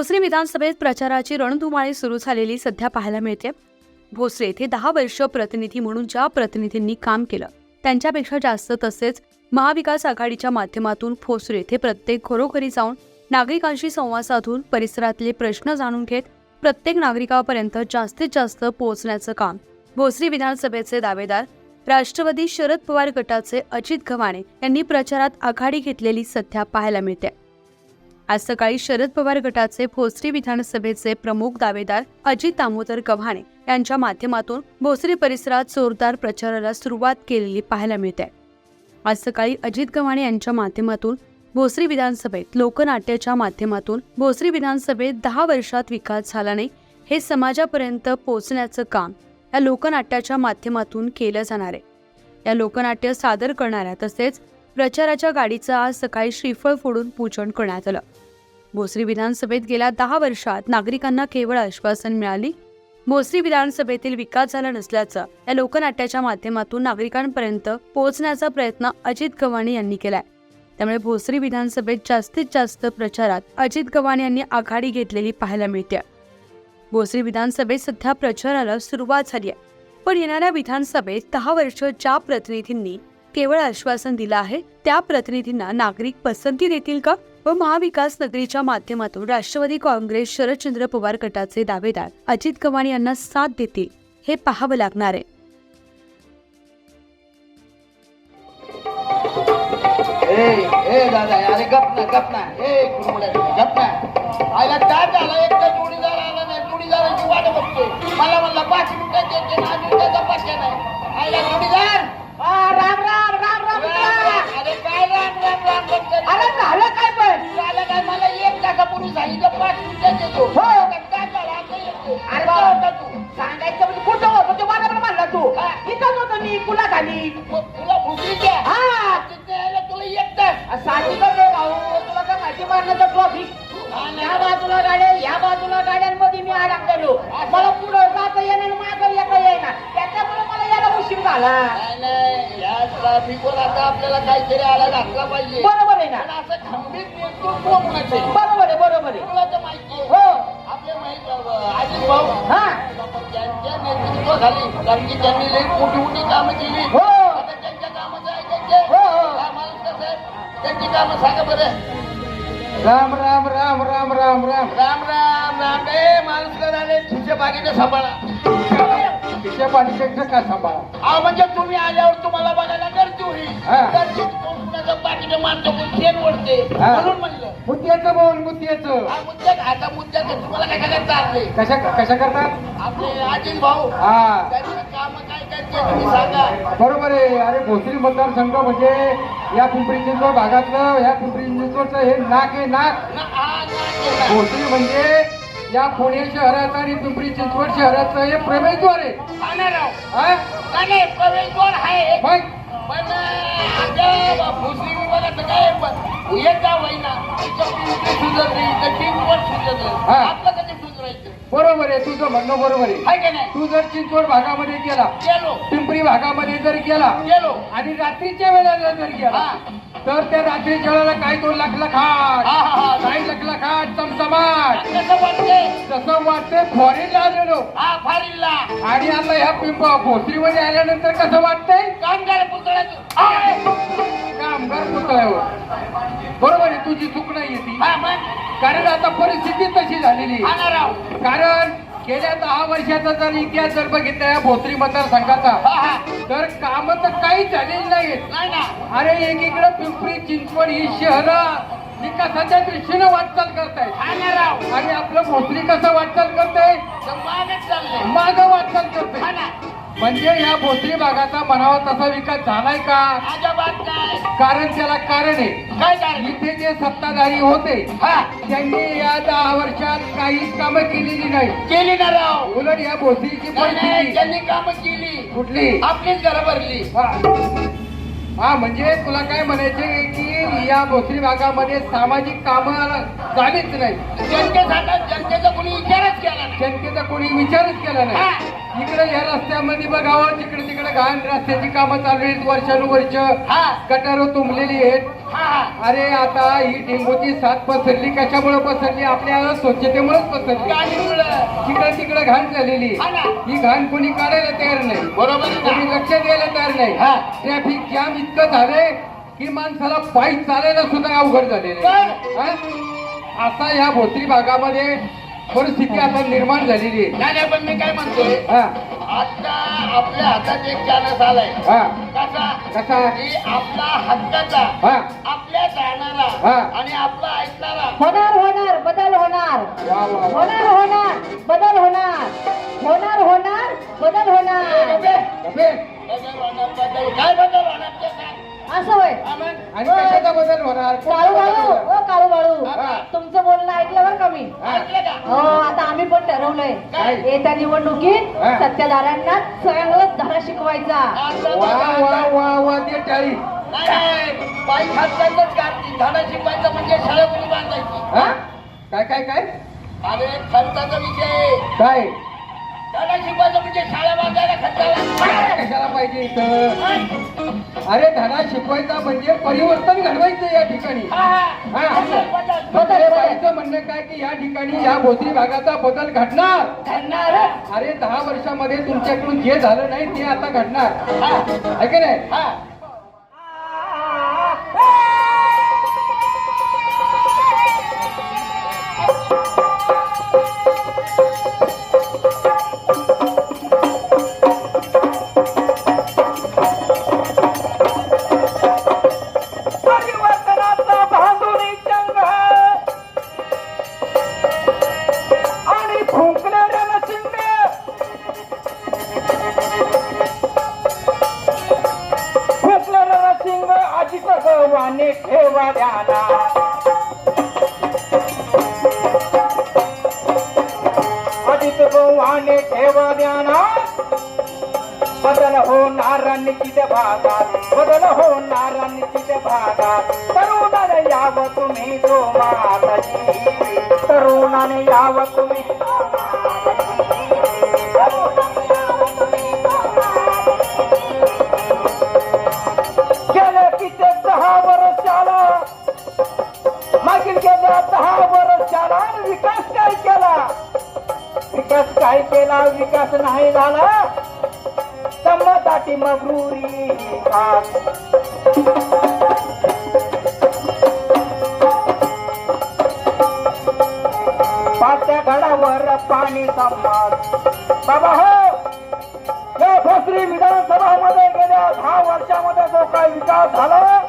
भोसरी विधानसभेत प्रचाराची रणधुमाळी सुरू झालेली सध्या पाहायला मिळते. भोसरे येथे दहा वर्ष प्रतिनिधी म्हणून ज्या प्रतिनिधींनी काम केलं त्यांच्यापेक्षा जास्त तसेच महाविकास आघाडीच्या माध्यमातून भोसरे येथे प्रत्येक घरोघरी जाऊन नागरिकांशी संवाद साधून परिसरातले प्रश्न जाणून घेत प्रत्येक नागरिकापर्यंत जास्तीत जास्त पोहोचण्याचं काम भोसरी विधानसभेचे दावेदार राष्ट्रवादी शरद पवार गटाचे अजित गव्हाणे यांनी प्रचारात आघाडी घेतलेली सध्या पाहायला मिळते. आज सकाळी शरद पवार गटाचे भोसरी विधानसभेचे प्रमुख दावेदार अजित दामोदर गव्हाणे यांच्या माध्यमातून भोसरी परिसरात जोरदार प्रचाराला सुरुवात केलेली पाहायला मिळते. आज सकाळी अजित गव्हाणे यांच्या माध्यमातून भोसरी विधानसभेत लोकनाट्याच्या माध्यमातून भोसरी विधानसभेत दहा वर्षात विकास झाला नाही हे समाजापर्यंत पोहोचण्याचं काम या लोकनाट्याच्या माध्यमातून केलं जाणार आहे. या लोकनाट्य सादर करणाऱ्या तसेच प्रचाराच्या गाडीचं आज सकाळी श्रीफळ फोडून पूजन करण्यात आलं. भोसरी विधानसभेत गेल्या दहा वर्षात नागरिकांना केवळ आश्वासन मिळाली? भोसरी विधानसभेतील विकास झाला नसल्याचं या लोकनाट्याच्या माध्यमातून नागरिकांपर्यंत पोहोचण्याचा प्रयत्न अजित गव्हाणे यांनी केलाय. त्यामुळे भोसरी विधानसभेत जास्तीत जास्त प्रचारात अजित गव्हाणे यांनी आघाडी घेतलेली पाहायला मिळते. भोसरी विधानसभेत सध्या प्रचाराला सुरुवात झाली आहे. पण येणाऱ्या विधानसभेत दहा वर्ष ज्या प्रतिनिधींनी केवळ आश्वासन दिलं आहे त्या प्रतिनिधींना नागरिक पसंती देतील का? व महाविकास नगरीच्या माध्यमातून राष्ट्रवादी काँग्रेस शरदचंद्र पवार गटाचे दावेदार अजित कवाण यांना साथ देतील हे पाहावं लागणार आहे. मला म्हणला पाच मिनिटात सांगितलं पाच मिनिटं देतो हो. काय झालं आता येतो अरे काय होता तू सांगायचं म्हणजे कुठं होतं ते म्हणला तू हा. इथंच होतो मी पुला खाली मग तुला द्या हा तिथे यायला तुला एक तास भाऊ तुला काय माहिती मारण्याचं ट्रॉफिक या बाजूला गाड्या या बाजूला गाड्यांमध्ये मी अडकलेलो मला पुढं जाता येणार मागं येता येणार त्याच्यामुळे मला यायला उशीर झाला नाही नाही या ट्रॅफिकवर आता आपल्याला काहीतरी आला घातला पाहिजे बरोबर आहे ना पण असं खंबीर नेतृत्व कोणाचं बरोबर भाऊ हा त्यांच्या नेतृत्वाखाली कारण की त्यांनी लई मोठी मोठी कामं केली हो आता त्यांच्या कामाचं ऐकायचे हो, हो. आम्हाला कसं आहे? त्यांची कामं सांगा बरं राम राम राम राम राम राम राम राम राम ए माणूस आले तुझ्या बागेने सांभाळा तिच्या पाठीपेक्षा का सांभाळा म्हणजे तुम्ही आल्यावर तुम्हाला बघायला गर्दी होईल हा. गर्दीत मानतो ओढते. हा. म्हणून म्हणलं. मुद्द्याचं बोल मुद्द्याचं. हा मुद्दा आता मुद्दा तुम्हाला काय काय चालले कशा कशा करतात आपले अजित भाऊ. हा. त्यांचं काम काय करते तुम्ही सांगा. बरोबर आहे. अरे भोसरी मतदारसंघ म्हणजे या पिंपरी चिंचवड भागातलं या पिंपरी चिंचवडचं हे नाक आहे नाक. ना- हा, ना, केला. भोसरी म्हणजे या पुणे शहराचं आणि पिंपरी चिंचवड शहराचं हे प्रवेशद्वार आहे. हा? प्रवेशद्वार आहे. मग पण. विभागाचं काय इथे हा. आपलं कधी बरोबर आहे तुझं म्हणणं बरोबर आहे. आहे का नाही? तू जर चिंचवड भागामध्ये गेला गेलो. पिंपरी भागामध्ये जर गेला गेलो. आणि रात्रीच्या वेळेला जर गेला हा. तर त्या रात्रीच्या वेळेला काय दोन लाखला खाट हा हा हा. काही खाट चमचमाट. तसं वाटतंय फॉरेनला आलेलो. हा फारीला आणि आता ह्या पिंप भोसरीमध्ये आल्यानंतर कसं वाटतंय? कामगार आहे. कामगार पुतळ्यावर. बरोबर आहे तुझी चूक नाही ती. हा मग? कारण आता परिस्थिती तशी झालेली आहे. ना राव. कारण गेल्या दहा वर्षाचा जर इतिहास जर बघितला या भोसरी मतदारसंघाचा हा तर काम तर काहीच झालेली नाहीत नाही ना. अरे एकीकडे पिंपरी चिंचवड ही शहरं विकासाच्या दृष्टीनं वाटचाल करतायत हा ना राव आणि आपलं भोसरी कसं वाटचाल करतंय? मागच चाललंय. माग वाटचाल करतंय. म्हणजे या भोसरी भागाचा म्हणावा तसा विकास झालाय का? अजिबात काय कारण त्याला कारण आहे. काय इथे जे सत्ताधारी होते हा. त्यांनी या दहा वर्षात काहीच कामं केलेली नाही. केली ना राव. उलट या भोसरीची नाही, नाही, परिस्थिती त्यांनी कामं केली. कुठली? आपलीच घरं भरली. हा. हा, म्हणजे तुला काय म्हणायचे की या भोसरी भागामध्ये सामाजिक कामं झालीच नाही जनतेसाठी जनतेचा कोणी विचारच केला नाही. जनतेचा कोणी विचारच केला. नाही. इकडे या रस्त्यामध्ये बघावं तिकडे तिकडे घाण रस्त्याची कामं चालू आहेत वर्षानुवर्ष हा गटार तुंबलेली आहेत हा हा अरे आता ही डेंगूची साथ पसरली कशामुळे पसरली आपल्या स्वच्छतेमुळेच पसरली. तिकडे तिकडे घाण झालेली हा. ही घाण कोणी काढायला तयार नाही बरोबर कोणी? लक्ष द्यायला तयार नाही हा. ट्रॅफिक जाम इतकं झालंय की माणसाला पायी चालायला सुद्धा अवघड झालेलं. हा? असा ह्या भोसरी भागामध्ये परिस्थिती आता निर्माण झालेली आहे नाही नाही पण मी काय म्हणतोय हा आता आपल्या हातात एक चानस आलाय हा कसा कसा की आपला हक्काचा हा आपल्या जाणारा हा. आणि आपला ऐकणारा होणार होणार बदल होणार वा वा वा होणार होणार बदल होणार होणार होणार बदल होणार बदल होणार, बदल. काय बदल होणार ते. असं होय. मग? आणि कशाचा बदल होणार? काळू बाळू काळू बाळू हा. तुमचं बोलणं ऐकलं बरं का मी? ऐकलं का? हो. आता आम्ही पण ठरवलंय? येत्या निवडणुकीत हा. सत्ताधाऱ्यांना चांगलाच धडा शिकवायचा. वा वा वा ते टाळी. शिकवायचं म्हणजे शाळा मुली बांधायची. हा? काय काय काय? अरे खर्चाचा विषय. आहे. काय? शिकवायचं म्हणजे शाळा बांधायला खर्चाला कशाला पाहिजे इथं? अरे धडा शिकवायचा म्हणजे परिवर्तन घडवायचं या ठिकाणी. हा, हा. हा. बाईचं म्हणणं काय की या ठिकाणी या भोसरी भागाचा बदल घडणार. अरे दहा वर्षामध्ये तुमच्याकडून जे झालं नाही ते आता घडणार. हा, आहे का नाही? हा. गव्हाने ठेवा द्याला अजित गव्हाने ठेवा द्याना बदल होणार निश्चित भागात. बदल होणार निश्चित भागात. तरुणाने यावं तुम्ही जो माताजी तरुणाने यावं तुम्ही विकास काय केला विकास नाही झाला. संमताची मगरुरी पाच्या घडावर पाणी संमत बाबा हो! या भोसरी विधानसभामध्ये गेल्या दहा वर्षामध्ये जो काही विकास झाला